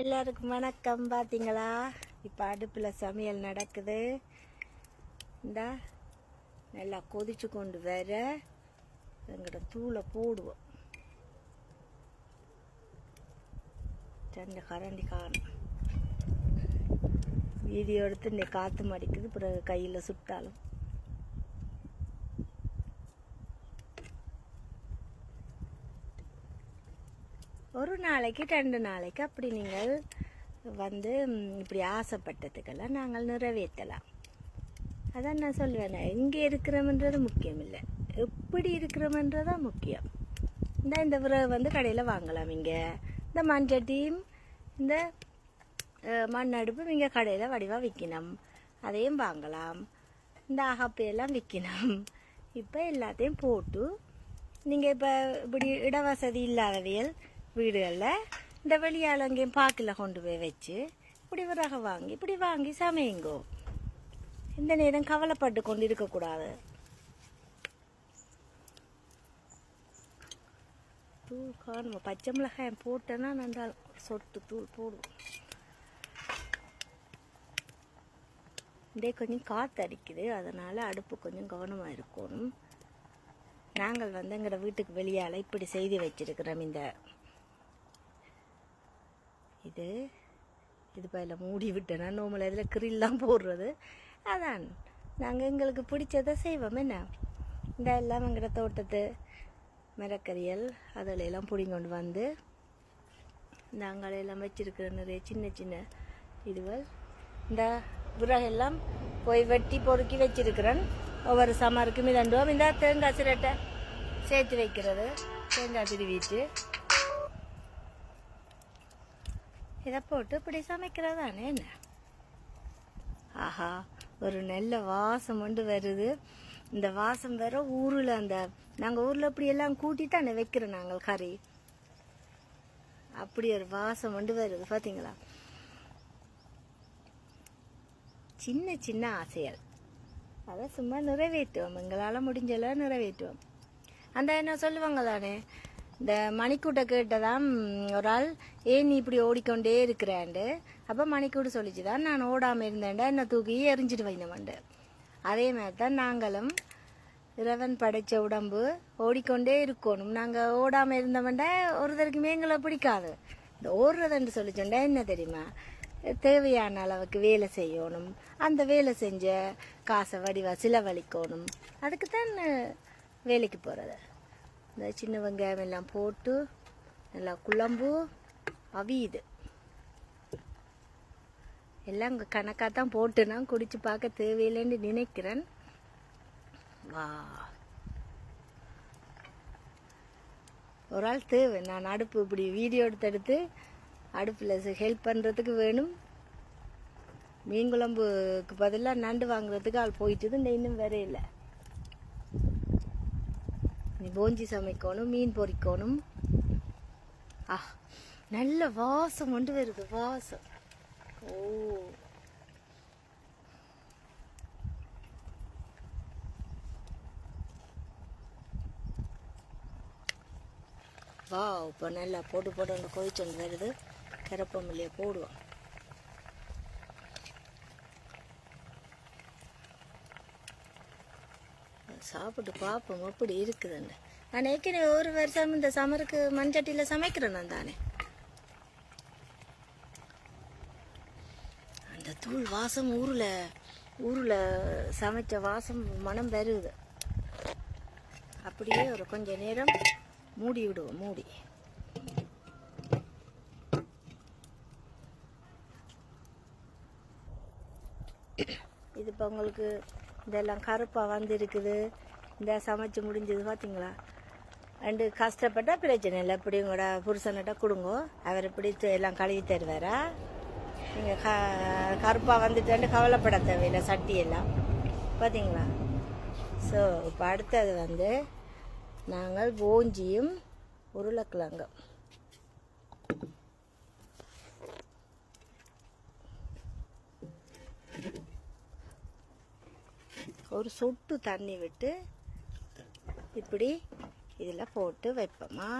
எல்லாருக்கும் வணக்கம் பார்த்தீங்களா இப்போ அடுப்பில் சமையல் நடக்குது. இந்தா நல்லா கொதிச்சு கொண்டு வர எங்கிட்ட தூளை போடுவோம். ரெண்டு கரண்டி காணும். வீடியோ எடுத்து இன்னைக்கு காற்று மடிக்குது பிறகு கையில் சுட்டாலும். ஒரு நாளைக்கு ரெண்டு நாளைக்கு அப்படி நீங்கள் வந்து இப்படி ஆசைப்பட்டதுக்கெல்லாம் நாங்கள் நிறைவேற்றலாம். அதான் நான் சொல்வேன் இங்கே இருக்கிறோம்ன்றது முக்கியம் இல்லை எப்படி இருக்கிறோம்ன்றதான் முக்கியம். இந்த இந்த விறகு வந்து கடையில் வாங்கலாம் இங்கே. இந்த மஞ்சட்டியும் இந்த மண் அடுப்பும் இங்கே கடையில் வடிவாக விற்கணும் அதையும் வாங்கலாம். இந்த அகப்பையெல்லாம் விற்கணும் இப்போ எல்லாத்தையும் போட்டு நீங்கள் இப்போ இப்படி இடவசதி இல்லாதவியல் வீடுகளில் இந்த வெளியால் அங்கேயும் பாக்கில் கொண்டு போய் வச்சு இப்படி விறகு வாங்கி இப்படி வாங்கி சமையுங்கோ. இந்த நேரம் கவலைப்பட்டு கொண்டு இருக்கக்கூடாது தூள் காணும் பச்சை மிளகாய் போட்டேன்னா நல்லா சொட்டு தூள் போடுவோம். இதே கொஞ்சம் காற்று அடிக்குது அதனால் அடுப்பு கொஞ்சம் கவனமாக இருக்கணும். நாங்கள் வந்து எங்களோட வீட்டுக்கு வெளியால் இப்படி செய்து வச்சிருக்கிறோம் இந்த இது. இது பயில மூடி விட்டேன்னா நோமலை இதில் கிரில்லாம் போடுறது. அதான். நாங்கள் எங்களுக்கு பிடிச்சதை செய்வோம். என்ன? இந்த எல்லாம் எங்களோட தோட்டத்து மரக்கறியல் அதிலெல்லாம் பிடிங்கொண்டு வந்து நாங்கள் எல்லாம் வச்சிருக்கிற நிறைய சின்ன சின்ன இதுவள் இந்த விறகெல்லாம் போய் வெட்டி பொறுக்கி வச்சிருக்கிறேன். ஒவ்வொரு சமருக்கும் இதண்டுவோம். இந்த தேங்காய் சிரட்டை சேர்த்து வைக்கிறது. தேங்காய் திருவிட்டு இதை போட்டு இப்படி சமைக்கிறதானே என்ன? ஆஹா ஒரு நல்ல வாசம் கொண்டு வருது. இந்த வாசம் வேற ஊரில் அந்த நாங்கள் ஊரில் அப்படி எல்லாம் கூட்டி தானே வைக்கிறோம் நாங்கள் கறி. அப்படி ஒரு வாசம் கொண்டு வருது பார்த்தீங்களா சின்ன சின்ன ஆசைகள். அதை சும்மா நிறைவேற்றுவோம். எங்களால் முடிஞ்சல நிறைவேற்றுவோம். அந்த என்ன சொல்லுவாங்க தானே இந்த மணிக்கூட்டை கேட்டதான் ஒரு ஆள் ஏன் நீ இப்படி ஓடிக்கொண்டே இருக்கிறாண்டு? அப்போ மணிக்கூடு சொல்லிச்சு தான் நான் ஓடாமல் இருந்தேன்டா என்னை தூக்கி எரிஞ்சிட்டு வைந்தவன்ட்டு அதே மாதிரி தான் நாங்களும் இறைவன் படைச்ச உடம்பு ஓடிக்கொண்டே இருக்கணும். நாங்கள் ஓடாமல் இருந்தவன்டா ஒருத்தருக்குமே எங்களை பிடிக்காது. இந்த ஓடுறதுன்னு சொல்லிச்சோண்டா என்ன தெரியுமா? தேவையான அளவுக்கு வேலை செய்யணும். அந்த வேலை செஞ்ச காசை வடிவா செலவழிக்கணும். அதுக்கு தான் வேலைக்கு போகிறது இந்த சின்ன வெங்காயம் எல்லாம் போட்டு நல்லா குழம்பு அவியுது எல்லாம் இங்கே கணக்காக தான் போட்டு நான் குடிச்சு பார்க்க தேவையில்லைன்னு நினைக்கிறேன். வா. ஒரு ஆள் தேவை. நான் அடுப்பு இப்படி வீடியோ எடுத்து எடுத்து அடுப்பில் ஹெல்ப் பண்ணுறதுக்கு வேணும். மீன் குழம்புக்கு பதிலாக நண்டு வாங்குறதுக்கு ஆள் போயிட்டு இன்னும் வேற இல்லை. நீ போஞ்சி சமைக்கணும் மீன் பொறிக்கணும். ஆ நல்ல வாசம் கொண்டு வருது வாசம். ஓ. வா இப்போ நல்லா போட்டு போட்டு அங்கே கொதிச்சொண்டு வருது. கரப்பமில்லையே போடுவோம். சாப்பிட்டு பார்ப்போம் எப்படி இருக்குதுன்னு. நான் ஏற்கனவே ஒரு வருஷம் இந்த சமருக்கு மண்சட்டியில் சமைக்கிறேன் நான் தானே. அந்த தூள் வாசம் ஊரில் ஊரில் சமைச்ச வாசம் மனம் வருது. அப்படியே ஒரு கொஞ்ச நேரம் மூடி விடுவோம் மூடி. இது இப்போ உங்களுக்கு இதெல்லாம் கருப்பாக வந்திருக்குது. இந்த சமைச்சு முடிஞ்சது பார்த்தீங்களா ரெண்டு கஷ்டப்பட்டா பிரச்சனை இல்லை. இப்படி உங்களோட புருஷன்கிட்ட கொடுங்கோ. அவர் இப்படி எல்லாம் கழுவி தருவாரா? நீங்கள் க கருப்பாக வந்துட்டு கவலைப்பட தேவையில்லை. சட்டியெல்லாம் பார்த்தீங்களா ஸோ இப்போ அடுத்தது வந்து நாங்கள் போஞ்சியும் உருளைக்கிழங்கும். ஒரு சொட்டு தண்ணி விட்டு இப்படி இதில் போட்டு வைப்போமா.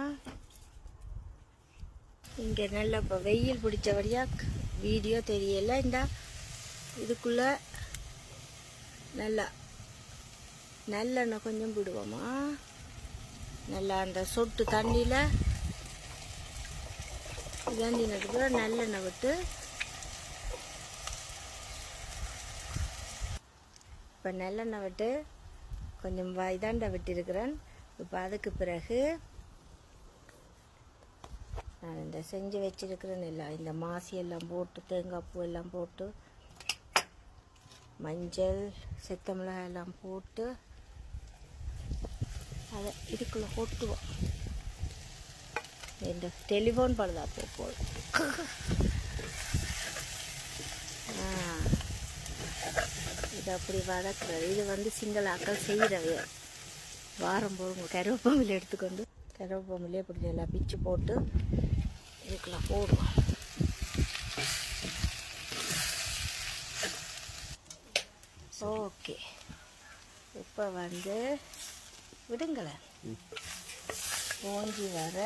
இங்கே நல்ல இப்போ வெயில் பிடிச்சபடியாக வீடியோ தெரியல. இந்த இதுக்குள்ளே நல்லா நல்லெண்ணெய் கொஞ்சம் விடுவோமா நல்லா அந்த சொட்டு தண்ணியில் இதாண்டினதுக்கு நல்லெண்ணெய் விட்டு இப்போ நல்லெண்ணெய் விட்டு கொஞ்சம் இதாண்ட விட்டிருக்கிறேன். இப்போ அதுக்கு பிறகு நான் இந்த செஞ்சு வச்சுருக்கிறேன் எல்லாம் இந்த மாசி எல்லாம் போட்டு தேங்காய் பூ எல்லாம் போட்டு மஞ்சள் செத்த மிளகாய் எல்லாம் போட்டு அதை இதுக்குள்ளே கொட்டுவோம். இந்த டெலிஃபோன் பழுதா போ போல் ஆ இது அப்படி வதக்குறது இது வந்து சிங்கள ஆக்கள் செய்கிறது. வாரம் போகும் கருவேப்பமில் எடுத்துக்கொண்டு கருவேப்பமிலே இப்படி நல்லா பிச்சு போட்டு இதுக்கெல்லாம் போடுவோம். ஓகே. இப்போ வந்து விடுங்களேன் போஞ்சி வர.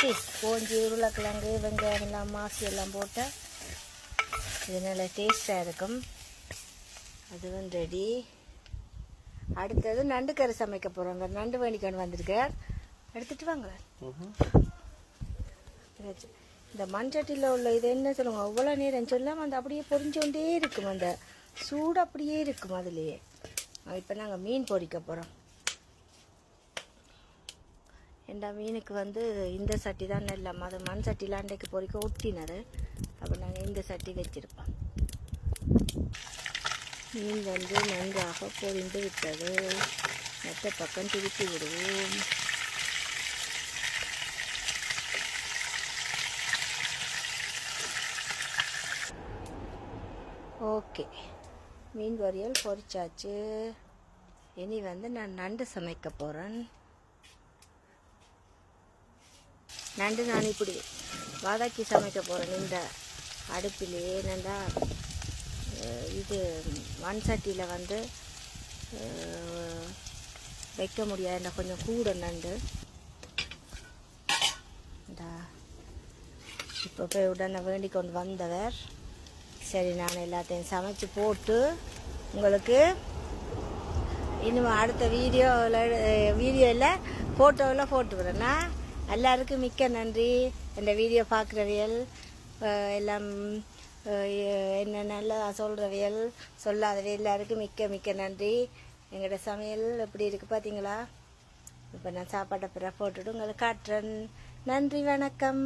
சரி போஞ்சி உருளைக்கிழங்கு வெங்காயம் எல்லாம் மாசி எல்லாம் போட்டால் இது நல்லா டேஸ்டாக இருக்கும். அதுவும் ரெடி அடுத்தது நண்டு கறி சமைக்க போகிறோங்க நண்டு வேணிக்கொண்டு வந்திருக்கார் எடுத்துட்டு வாங்க. இந்த மண்சட்டியில் உள்ள இது என்ன சொல்லுவாங்க அவ்வளோ நேரம் சொல்லாமல் அந்த அப்படியே பொறிஞ்சோண்டே இருக்கும் அந்த சூடு அப்படியே இருக்கும் அதுலேயே. இப்போ நாங்கள் மீன் பொறிக்க போகிறோம் எந்த மீனுக்கு வந்து இந்த சட்டி தான் இல்லாமல் அது மண் சட்டிலாம் அன்றைக்கு பொறிக்க ஒட்டினது. அப்போ நாங்கள் இந்த சட்டி வச்சுருப்போம். மீன் வந்து நன்றாக பொரிந்து விட்டது. மற்ற பக்கம் திருப்பி விடுவோம். ஓகே. மீன் வரியல் பொரிச்சாச்சு. இனி வந்து நான் நண்டு சமைக்க போகிறேன் நண்டு நான் இப்படி வதக்கி சமைக்க போகிறேன் இந்த அடுப்பிலேயே நண்டா? இது மண் சட்டியில் வந்து வைக்க முடியாது. கொஞ்சம் கூட நண்டு. இந்த. இப்போ போய் உடனே வேண்டி கொண்டு வந்தவர். சரி நான் எல்லாத்தையும் சமைச்சு போட்டு உங்களுக்கு இன்னும் அடுத்த வீடியோவில் வீடியோவில் ஃபோட்டோவில் போட்டுக்கிறேன்னா எல்லாருக்கும் மிக்க நன்றி. இந்த வீடியோ பார்க்குறவியல் எல்லாம் என்ன நல்லா சொல்கிறவியல் சொல்லாதவை எல்லாருக்கும் மிக்க மிக்க நன்றி. எங்களோட சமையல் எப்படி இருக்குது பார்த்தீங்களா இப்போ நான் சாப்பாட்டை பிற போட்டுட்டு உங்களுக்கு காட்டுறேன். நன்றி வணக்கம்.